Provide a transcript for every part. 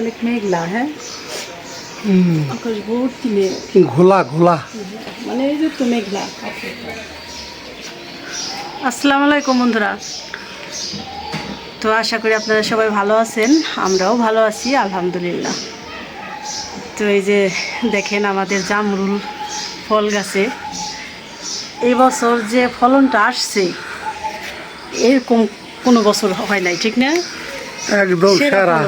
অনেক মেঘলা হ্যাঁ? আকাশ ভর্তি মেঘ। ঘোলা ঘোলা। মানে এই যে তো মেঘলা আসসালামু আলাইকুম বন্ধুরা। তো আশা করি আপনারা সবাই ভালো আছেন আমরাও ভালো আছি আলহামদুলিল্লাহ। তো এই যে দেখেন আমাদের জামরুল ফল গাছে। এই বছর যে ফলনটা আসছে এরকম কোনো বছর হয় নাই ঠিক না? একদম সেরা।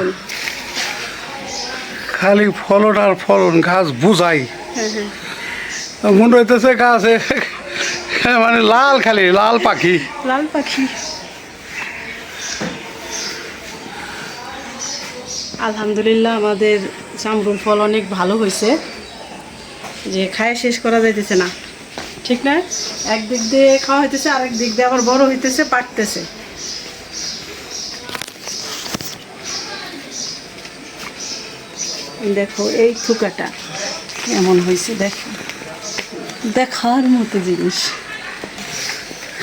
খালি ফলন আর ফলন, গাছ বুঝাই। মনে হইতেছে গাছে মানে লাল খালি, লাল পাখি। লাল পাখি। আলহামদুলিল্লাহ আমাদের জামরুল ফল অনেক ভালো হয়েছে। যে খায় শেষ করা যাইতেছে না। ঠিক না? একদিক দিয়ে খাওয়া হইতেছে, আরেক দিক দিয়ে আবার বড় হইতেছে পাকতেছে দেখো এই থুকাটা এমন হয়েছে দেখো। দেখার মতো জিনিস।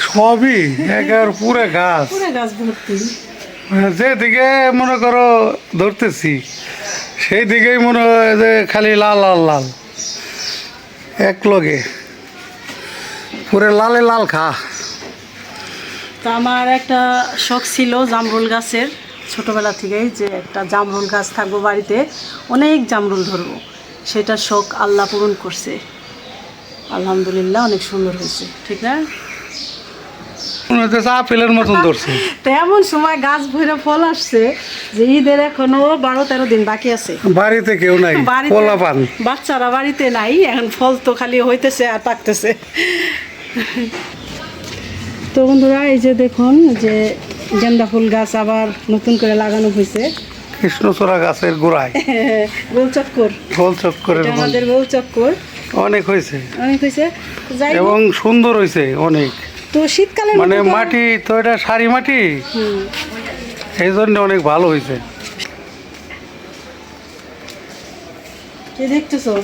সবই একেবারে পুরো গাছ। পুরো গাছ ভর্তি। মানে যেদিকে মনে করো ধরতেছি সেই দিকেই মনে হয় যে খালি লাল লাল লাল। এক লগে। পুরো লালে লাল খা তো আমার একটা শখ ছিল জামরুল গাছের। ছোটোবেলা থেকেই যে একটা জামরুল গাছ থাকব বাড়িতে অনেক জামরুল ধরবো। সেটা শখ আল্লাহ পূরণ করছে। আলহামদুলিল্লাহ অনেক সুন্দর হয়েছে ঠিক না? আপেলের মতন ধরছে। তো এমন সময় গাছ ভরে ফল আসছে যে ঈদের এখনও বারো তেরো দিন বাকি আছে। বাড়িতে কেউ নাই পান বাচ্চারা বাড়িতে নাই এখন ফল তো খালি হইতেছে আর পাকতেছে। তো বন্ধুরা এই যে দেখুন যে গেন্দা ফুল গাছ আবার নতুন করে লাগানো হয়েছে। কৃষ্ণচূড়া গাছের গোড়ায়। গোল চক্কর। গোল চক্করের আমাদের গোল চক্কর। অনেক হয়েছে। অনেক হয়েছে। এবং সুন্দর হয়েছে অনেক। তো শীতকালে মানে মাটি তো এটা সারি মাটি। এই জন্য অনেক ভালো হয়েছে। কি দেখতেছো?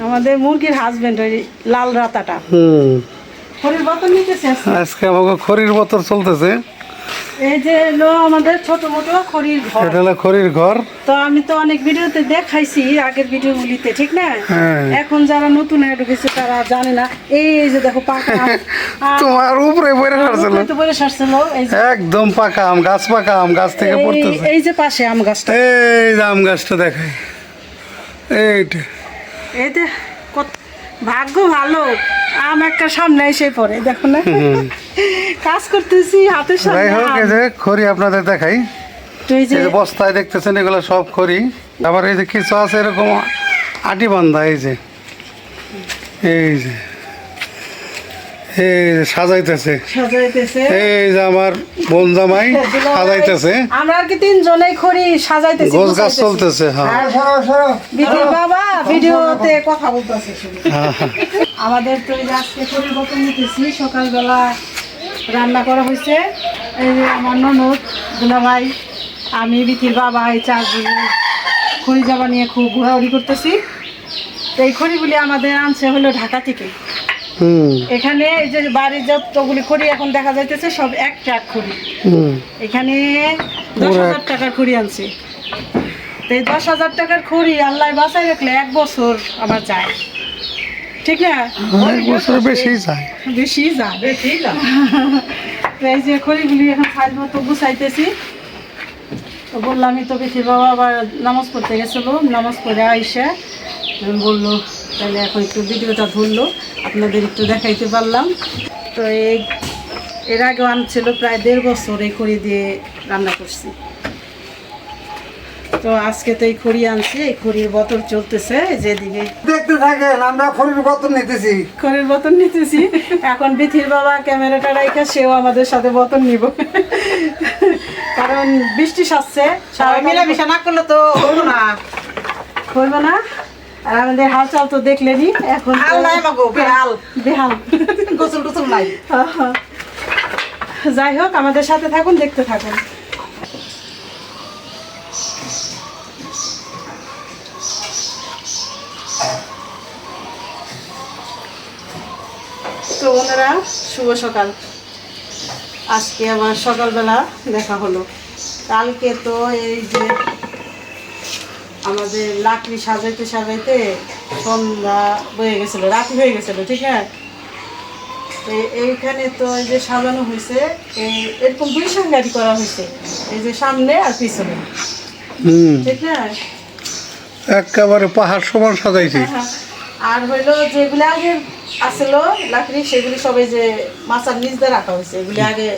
আমাদের মুরগির হাজবেন্ড ওই লাল রাতাটা। হুম। খড়ির বোতল নিতেছে আজকে। আমাকে খড়ির বতর চলতেছে। এই যে হলো আমাদের ছোট মোটো খড়ির ঘর। এটা হলো খড়ির ঘর। তো আমি তো অনেক ভিডিওতে দেখাইছি আগের ভিডিওগুলিতে ঠিক না? হ্যাঁ। এখন যারা নতুন অ্যাড ঢুকেছে তারা জানে না। এই যে দেখো পাকা। তোমার উপরে পড়ে উপরে তো বলে সারছিল এই যে। একদম পাকা আম গাছ পাকা আম গাছ থেকে এই- পড়তেছে। এই যে পাশে আম গাছটা। এই যে আম গাছটা দেখাই। এইটা। এই যে কত ভাগ্য ভালো। আম একটা সামনে এসে পড়ে দেখো না? কাজ করতেছি হাতের সামনে হোক এই যে খড়ি আপনাদের দেখাই। এই যে বস্তায় দেখতেছেন এগুলো সব খড়ি। আবার এই যে কিছু আছে এরকম আটি বান্ধা এই যে। এই যে। সাজাইতেছে। সাজাইতেছে। এই যে আমার বোন জামাই সাজাইতেছে। আমরা আর কি তিনজনেই খড়ি সাজাইতেছি গোছ গাছ চলতেছে হ্যাঁ। বিধির বাবা ভিডিওতে কথা বলতেছে। হ্যাঁ, হ্যাঁ। আমাদের তো আজকে পরিবর্তন নিতেছি সকালবেলা রান্না করা হয়েছে। এই যে আমার ননদ দুলাভাই আমি বিথির বাবা এই চারজন খড়ি যাবা নিয়ে খুব ঘোরাঘুরি করতেছি। তো এই খড়িগুলি আমাদের আনছে হলো ঢাকা থেকে। এখানে এই যে বাড়ির যতগুলি খড়ি এখন দেখা যাইতেছে সব এক ট্রাক খড়ি এখানে দশ হাজার টাকার খড়ি আনছে। তো এই দশ হাজার টাকার খড়ি আল্লাহ বাঁচাই রাখলে এক বছর আমার যায়। ঠিক না? এক বছর বেশি যায়। বেশি যায়। বেশি এই যে খড়িগুলি এখন সাইজ মতো গুছাইতেছি। বললামই তো বেশি বাবা আবার নামাজ পড়তে গেছিল নামাজ পড়ে আইসা বলল তাহলে এখন একটু ভিডিওটা ধরলো আপনাদের একটু দেখাইতে পারলাম। তো এই এর আগে আনছিল প্রায় দেড় বছর এই খড়ি দিয়ে রান্না করছি। তো আজকে তো এই খড়ি আনছি এই খড়ির বোতল চলতেছে যেদিকে দেখতে থাকেন আমরা খড়ির নিতেছি। খড়ির বোতল নিতেছি। এখন বিথির বাবা ক্যামেরাটা রাইখা সেও আমাদের সাথে বোতল নিব। কারণ বৃষ্টি সাজছে সবাই মিলামিশা না করলে তো হলো না। করব না। আর আমাদের হাল চাল তো দেখলেনি এখন হাল নাই মাগো বেহাল। বেহাল। গোসল টোসল নাই যাই হোক আমাদের সাথে থাকুন দেখতে থাকুন। তো বন্ধুরা শুভ সকাল। আজকে আবার সকালবেলা দেখা হলো। কালকে তো এই যে আমাদের লাকড়ি সাজাইতে সাজাইতে সন্ধ্যা বয়ে গেছিল রাতি হয়ে গেছিল ঠিক আছে এইখানে তো এই যে সাজানো হয়েছে এই এরকম দুই সাংগারি করা হয়েছে এই যে সামনে আর পিছনে। ঠিক না? একেবারে পাহাড় সমান সাজাইছি। হ্যাঁ, আর হইল যেগুলি আগে আসলো লাকড়ি সেগুলি সবাই যে মাছার নিচ দিয়ে রাখা হয়েছে এগুলি আগে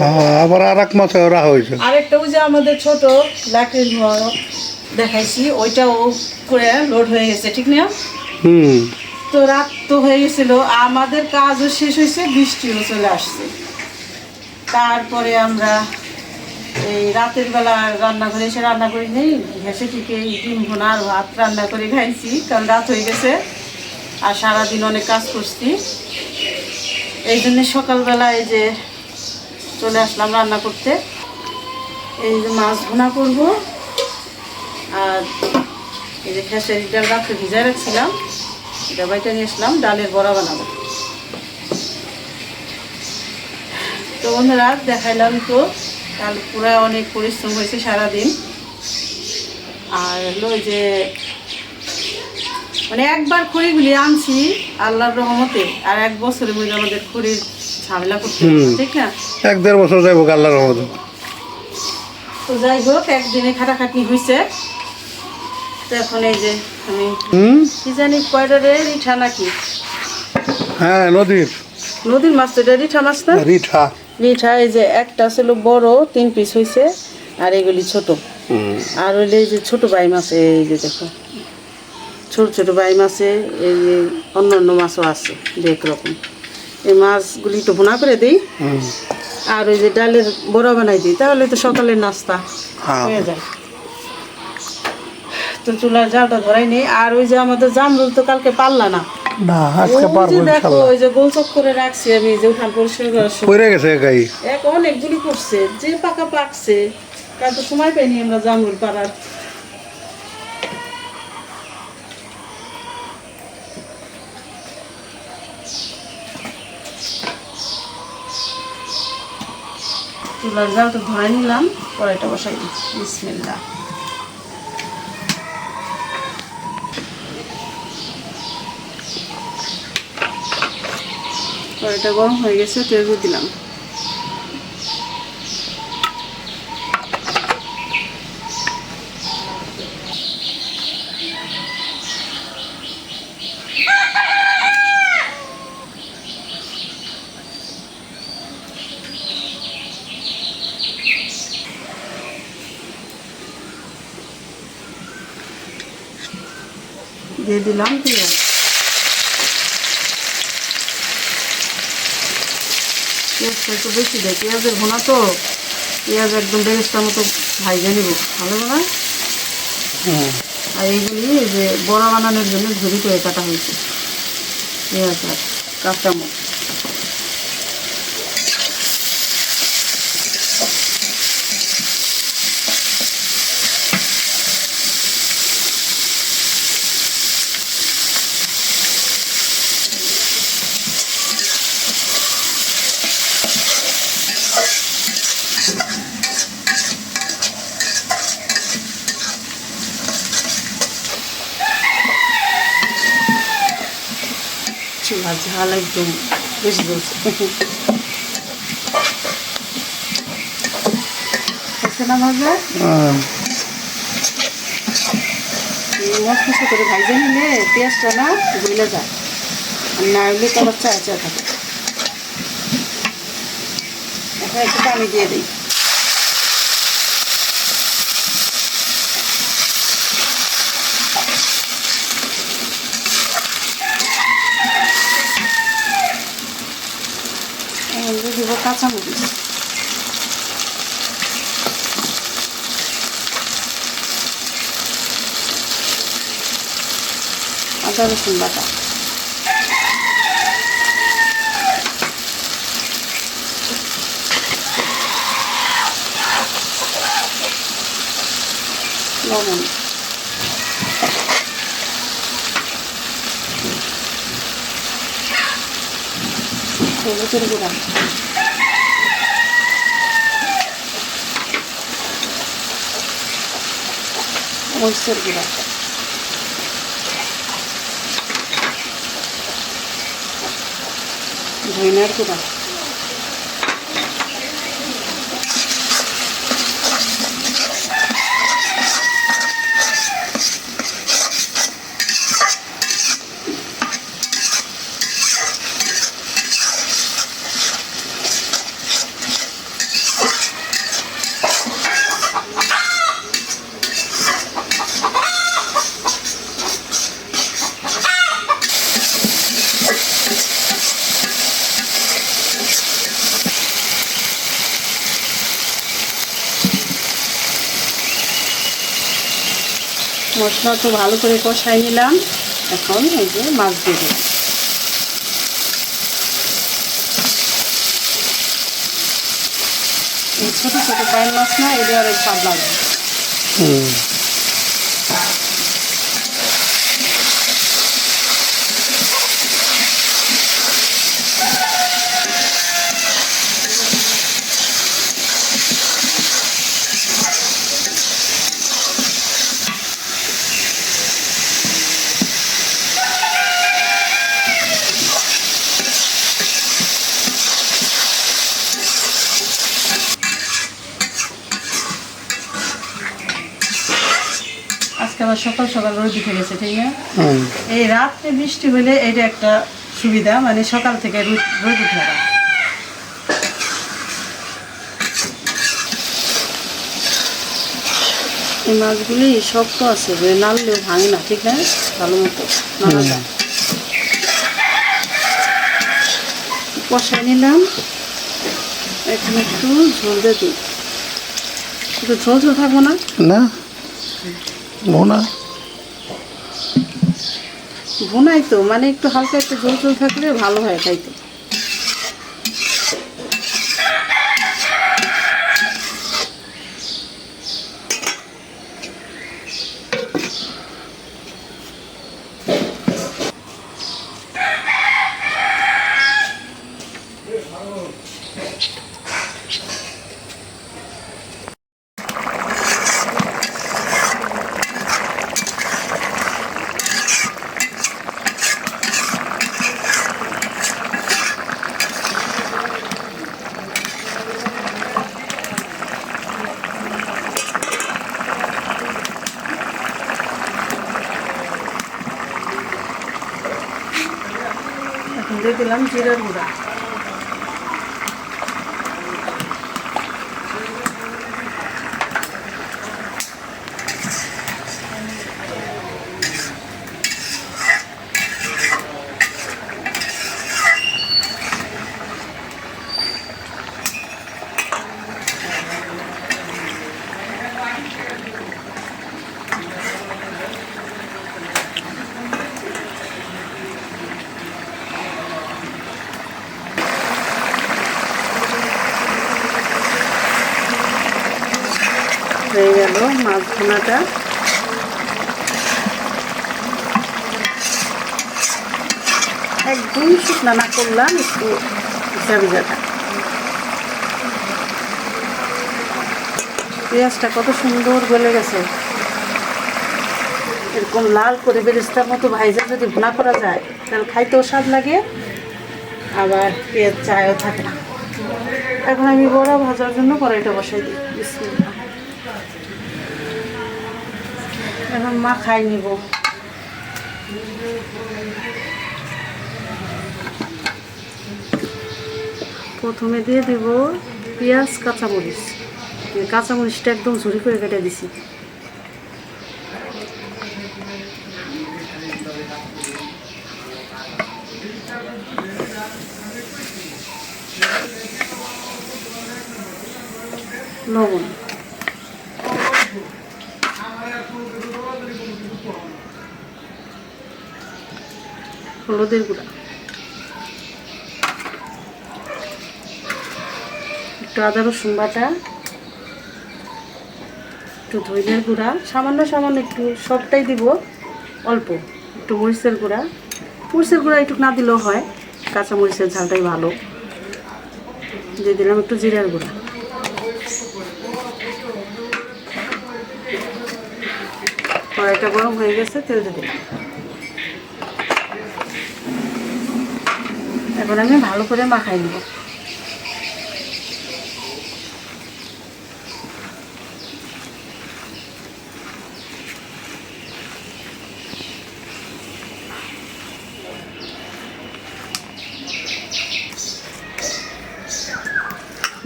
হ্যাঁ, আবার আর এক মাথায় ওরা হয়েছে। আরেকটা ওই যে আমাদের ছোট লাকড়ির ঘর দেখাইছি ওইটাও করে লোড হয়ে গেছে ঠিক না? হুম। তো রাত তো হয়ে গেছিল আমাদের কাজও শেষ হয়েছে বৃষ্টিও চলে আসছে। তারপরে আমরা এই রাতের বেলা রান্না করে এসে রান্না করি নেই ঘেসে এই ডিম ভোনা আর ভাত রান্না করে খাইছি কারণ রাত হয়ে গেছে আর সারাদিন অনেক কাজ করছি। এই জন্য সকালবেলা এই যে চলে আসলাম রান্না করতে। এই যে মাছ ভুনা করব। আর এই যে খেসারি ডাল রাত্রে ভিজায় রাখছিলাম এটা বাইটা নিয়ে আসলাম ডালের বড়া বানাবো। তো বন্ধুরা দেখাইলাম তো কাল পুরো অনেক পরিশ্রম হয়েছে সারাদিন। আর হলো ওই যে মানে একবার খড়িগুলি আনছি আল্লাহর রহমতে আর এক বছরের মধ্যে আমাদের খড়ির ঝামেলা করতে ঠিক না? এক দেড় বছর যাইব আল্লাহর রহমত। তো যাই হোক একদিনে খাটাখাটনি হয়েছে তো এখন এই যে আমি কি জানি রিঠা নাকি? হ্যাঁ নদীর। নদীর মাছ তো এটা রিঠা মাছ না? রিঠা। রিঠা এই যে একটা ছিল বড় তিন পিস হয়েছে আর এগুলি ছোট। আর হইলে এই যে ছোট বাই মাছ এই যে দেখো। ছোট ছোট বাই মাছে এই যে অন্য অন্য মাছও আছে দেখ রকম। এই মাছগুলি একটু ভুনা করে দিই। আর ওই যে ডালের বড়া বানাই দিই তাহলে তো সকালের নাস্তা হ্যাঁ। হয়ে যায়। তো চুলার জালটা ধরাই নেই আর ওই যে আমাদের জামরুল তো কালকে পারলা না। না আজকে ওই যে পারব দেখো ওই যে গোলচক করে রাখছি আমি যে উঠান পরিষ্কার করার সময়। পড়ে গেছে গাই এক অনেকগুলি করছে যে পাকা পাকছে তার তো সময় পাইনি আমরা জামরুল পাড়ার। চুলার জাল তো ধরে নিলাম কড়াইটা বসাই দিচ্ছি। বিসমিল্লা কড়াইটা গরম হয়ে গেছে, তেল দিলাম দিয়ে দিলাম পেঁয়াজ পেঁয়াজটা একটু বেশি দেয়। পেঁয়াজের ভোনা তো পেঁয়াজ একদম বেরেস্তার মতো ভাইজে নিব। ভালো না আর এইগুলি এই যে বড়া বানানোর জন্য ঝুড়ি করে কাটা হয়েছে। পেঁয়াজ আর কাঁচামরিচ। চুলা ঝাল একদম বেশি বলছে হচ্ছে না ভাজা। মস্ত করে ভাজে নিলে পেঁয়াজটা না গলে যায়। আর না হলে তো আবার চা চা থাকে। এখন একটু পানি দিয়ে দিই। এখন দিয়ে দিব কাঁচামরিচ আদা রসুন বাটা লবণ হলুদের গুঁড়া মরিচের গুঁড়া ধইনার গুঁড়া মশলা তো ভালো করে কষাই নিলাম। এখন এই যে মাছ দিয়ে ছোটো ছোটো পায়ের মাছ না এদের অনেক স্বাদ লাগবে সকাল সকাল রোদ উঠে গেছে ঠিক না? হুম এই রাত্রে বৃষ্টি হলে এটা একটা সুবিধা মানে সকাল থেকে রোদ রোদ উঠে গেল এই মাছগুলি শক্ত আছে নাড়লেও ভাঙে না ঠিক না? ভালো মতো নাড়া যায়। নিলাম। এখন একটু ঝোল দিয়ে দিই। একটু ঝোল ঝোল থাকব না? না। মোনা বোনাই তো মানে একটু হালকা একটু ঝোল ঝোল থাকলে ভালো হয় খাইতে এখন দিয়ে দিলাম হয়ে গেল মাছ ভুনাটা একদম শুকনা না করলাম, একটু ভিজা পেঁয়াজটা কত সুন্দর গলে গেছে। এরকম লাল করে বেরেস্তার মতো ভাইজা যদি ভুনা করা যায়, তাহলে খাইতেও স্বাদ লাগে, আবার পেঁয়াজ চায়ও থাকে না। এখন আমি বড়া ভাজার জন্য কড়াইটা বসাই দিই। এখন মা খাই নিব। প্রথমে দিয়ে দেব পেঁয়াজ, কাঁচামরিচ। কাঁচামরিচটা একদম ঝুড়ি করে কেটে দিছি। লবণ। হলুদের গুঁড়া। একটু আদা, রসুন বাটা, একটু ধইনের গুঁড়া, সামান্য সামান্য একটু, সবটাই দিব অল্প, একটু মরিচের গুঁড়া। মরিচের গুঁড়া একটু না দিলেও হয় কাঁচা মরিচের ঝালটাই ভালো। দিয়ে দিলাম একটু জিরার গুঁড়া। কড়াইটা গরম হয়ে গেছে, তেল দিয়ে দিলাম। এখন আমি ভালো করে মাখাই নেব।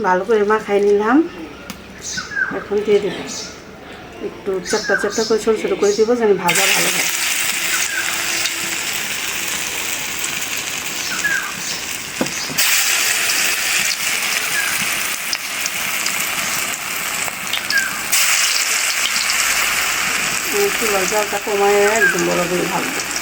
ভালো করে মাখাই নিলাম। এখন দিয়ে দেবো। একটু চাপটা চাপটা করে ছোটো ছোটো করে দিব যেন ভাজা ভালো হয়। জালটা কমায় একদম বড় করে ভাজবো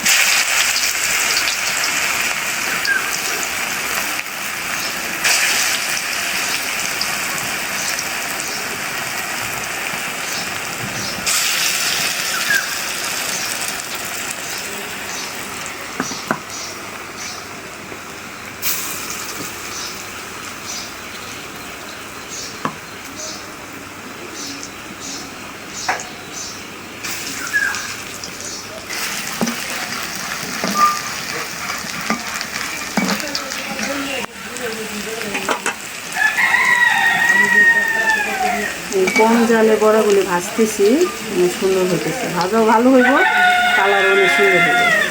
এই কম জালে বড়াগুলি ভাজতেছি অনেক সুন্দর হইতেছে। ভাজাও ভালো হইব কালার অনেক সুন্দর হইব।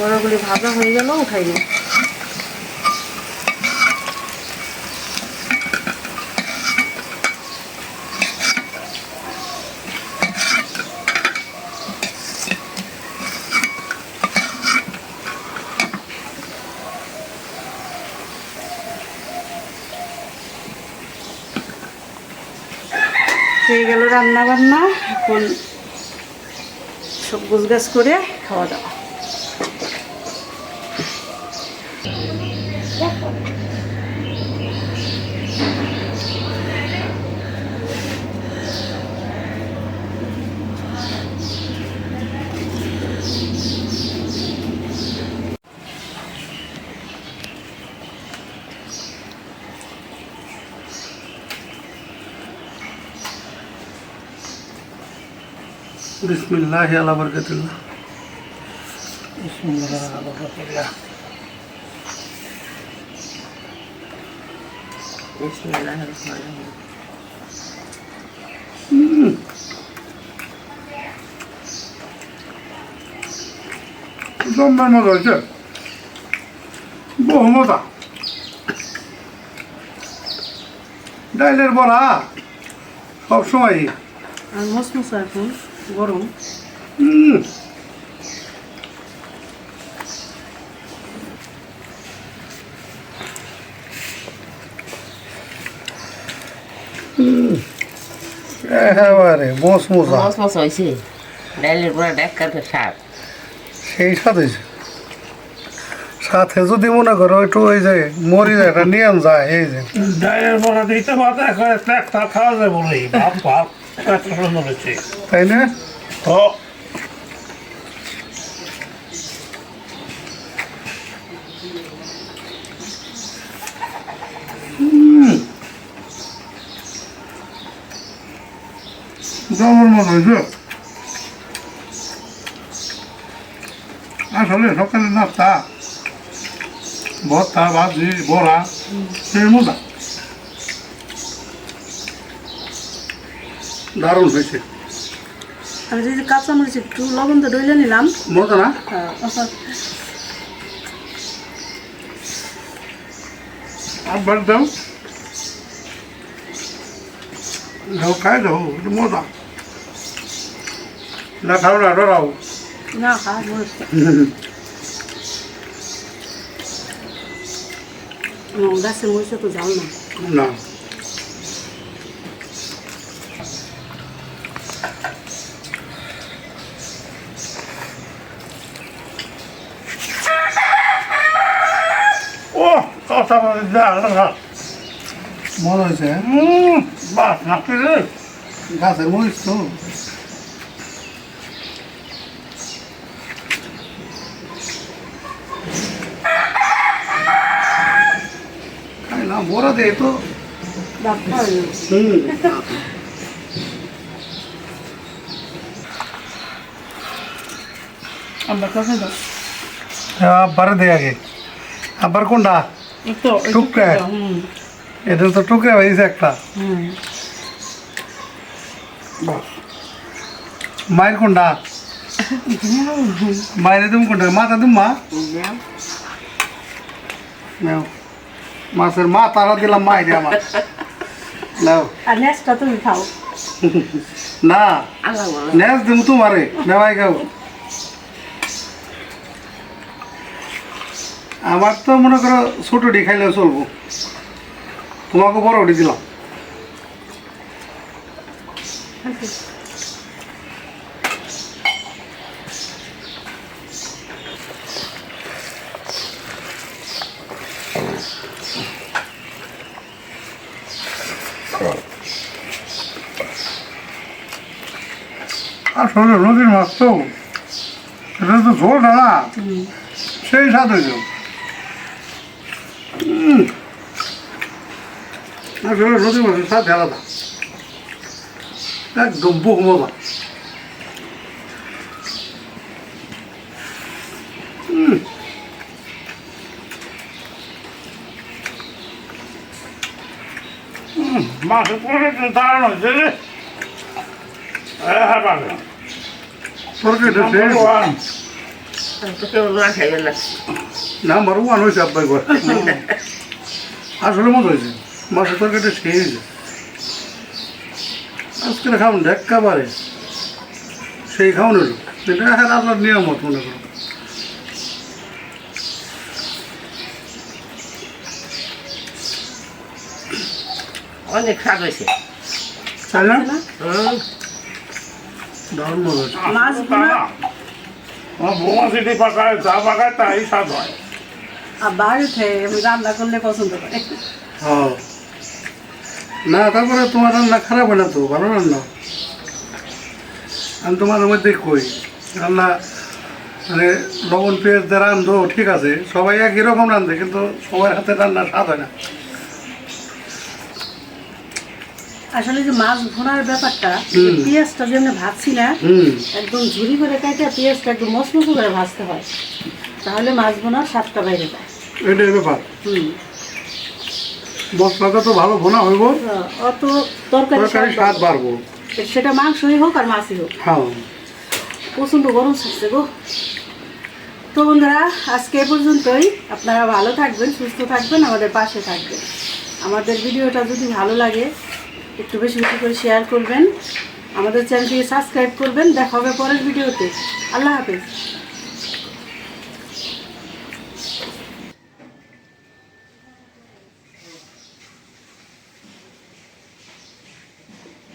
বড়াগুলি ভাজা হয়ে গেল, উঠাই নিই হয়ে গেল রান্না বান্না এখন সব গুছগাছ করে খাওয়া দাওয়া। বিসমিল্লাহ আলা বরকাতুল্লাহ। বিসমিল্লাহ আলা বরকাতুল্লাহ জম্মের মজা হয়েছে বহু মজা। ডাইলের বড়া সবসময় আর মশমশা এখন? গরম। হুম একেবারে মোস মোজা। মস মস হয়েছে। ডাইলের পুরা সেই সাথে সাথে যদি মনে করো একটু ওই যে মরি যায় একটা নিয়ম যায় এই যে। ডাইরের বড়া দিতে মাথা করে একটা খাওয়া যায় বলেই ভাব ভাব তাই না? জবর মতো হয়েছে। আসলে সকালে নাস্তা ভর্তা ভাজি বড়া সেই মজা। দারুণ হয়েছে। আমি যদি কাঁচামরিচ একটু লবণ তো ডইলে নিলাম। মজা না? আহ, আবার দাও। দাও খাই দাও একটু মজা। না খাও না ডরাও না খা গাছের মরিচা তো না। না। কথা বলে মজা হয়েছে হ্যাঁ? বাস নাকি গাছের মরিচ তো। খাইলাম বড় দে তো। ডাক্তার হুম। আমরা কথা দাও আব্বার দে আগে। আব্বার কোনটা? টুকরা? এটা তো টুকরে হয়েছে একটা। মায়ের কোনটা? মায়ের তুমি কোনটা? মাথা তুমি মা মাছের মা তারা দিলাম মায়ের আমার। নাও। আর নেক্সটটা তুমি খাও। না। নেস দিম তোমারে। নেওয়াই গাও আমার তো মনে করো ছোটটি খাইলেও চলবো। তোমাকে বড় ওটি দিলাম। আসলে নদীর মাছ তো এটা তো ঝোল না সেই স্বাদ হয়েছে আসলে নদীর মাছের স্বাদ আলাদা একদম বুক মজা উম। মাসে পরে দাঁড়ানো হয়েছে রে হ্যাঁ পাবে তরকারিটা শেষ তো কেউ না খাইবে না নাম্বার ওয়ান হয়েছে আব্বাই করে আসলে মজা হয়েছে মাছের তরকারিটা সেই হয়েছে আজকে খাওয়ান একেবারে সেই খাওয়ান হলো। এটা হ্যাঁ আল্লাহর নিয়ামত মনে করো। অনেক স্বাদ হয়েছে। তাই না? দারুণ মজা হয়েছে। পাকায় পাকায় তাই স্বাদ হয়। আর বাড়িতে আমি রান্না করলে পছন্দ করে। হ্যাঁ। না তারপরে তোমার রান্না খারাপ হয় না তো ভালো রান্না। আমি তোমার মধ্যে কই রান্না মানে লবণ পেঁয়াজ দিয়ে রান্ধো ঠিক আছে সবাই একই রকম রান্ধে কিন্তু সবার হাতে রান্না স্বাদ হয় না। আসলে যে মাছ ভোনার ব্যাপারটা। পেঁয়াজটা যেমনি ভাজছি না একদম ঝুরি করে কাটে পেঁয়াজটা একদম মসমসো করে ভাজতে হয় তাহলে মাছ ভোনার স্বাদটা বাইরে যায়। এটাই ব্যাপার হুম। মশলাটা তো ভালো ভোনা হইব। অত তরকারি স্বাদ বাড়বো। সেটা মাংসই হোক আর মাছই হোক। হ্যাঁ। প্রচণ্ড গরম থাকছে গো। তো বন্ধুরা আজকে পর্যন্তই। আপনারা ভালো থাকবেন সুস্থ থাকবেন আমাদের পাশে থাকবেন। আমাদের ভিডিওটা যদি ভালো লাগে একটু বেশি বেশি করে শেয়ার করবেন। আমাদের চ্যানেলটিকে সাবস্ক্রাইব করবেন। দেখা হবে পরের ভিডিওতে। আল্লাহ হাফেজ।